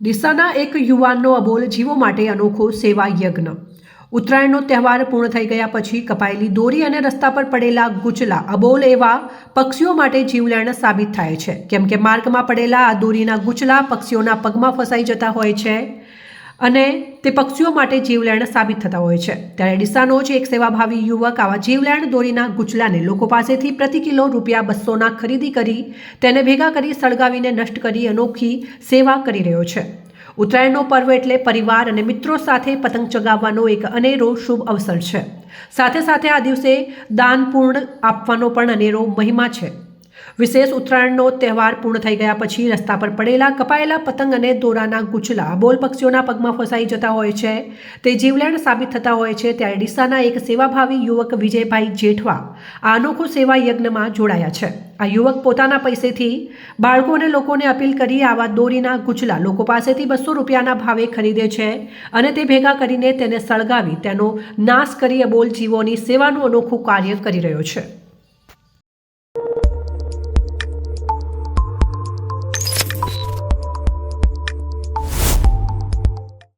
ડીસાના એક યુવાનનો અબોલ જીવો માટે અનોખો સેવા યજ્ઞ. ઉત્તરાયણનો તહેવાર પૂર્ણ થઈ ગયા પછી કપાયેલી દોરી અને રસ્તા પર પડેલા ગુચલા અબોલ એવા પક્ષીઓ માટે જીવલેણ સાબિત થાય છે. કેમ કે માર્ગમાં પડેલા આ દોરીના ગુચલા પક્ષીઓના પગમાં ફસાઈ જતા હોય છે. અને તે પક્ષીઓ માટે જીવલેણ સાબિત થતા હોય છે. ત્યારે ડીસાનો જ એક સેવાભાવી યુવક આવા જીવલેણ દોરીના ગુચલાને લોકો પાસેથી પ્રતિ કિલો રૂપિયા બસોના ખરીદી કરી, તેને ભેગા કરી સળગાવીને નષ્ટ કરી અનોખી સેવા કરી રહ્યો છે. ઉત્તરાયણનો પર્વ એટલે પરિવાર અને મિત્રો સાથે પતંગ ચગાવવાનો એક અનેરો શુભ અવસર છે. સાથે સાથે આ દિવસે દાન પૂર્ણ આપવાનો પણ અનેરો મહિમા છે. વિશેષ ઉત્તરાયણનો તહેવાર પૂર્ણ થઈ ગયા પછી રસ્તા પર પડેલા, કપાયેલા પતંગ અને દોરાના ગુચલા બોલ પક્ષીઓના પગમાં ફસાઈ જતા હોય છે. તે જીવલેણ સાબિત થતા હોય છે ત્યારે ડીસાના એક સેવાભાવી યુવક વિજયભાઈ જેઠવા આ અનોખો સેવા યજ્ઞમાં જોડાયા છે. આ યુવક પોતાના પૈસેથી બાળકો અને લોકોને અપીલ કરી આવા દોરીના ગુચલા લોકો પાસેથી બસો રૂપિયાના ભાવે ખરીદે છે અને તે ભેગા કરીને તેને સળગાવી તેનો નાશ કરી અબોલ જીવોની સેવાનું અનોખું કાર્ય કરી રહ્યો છે.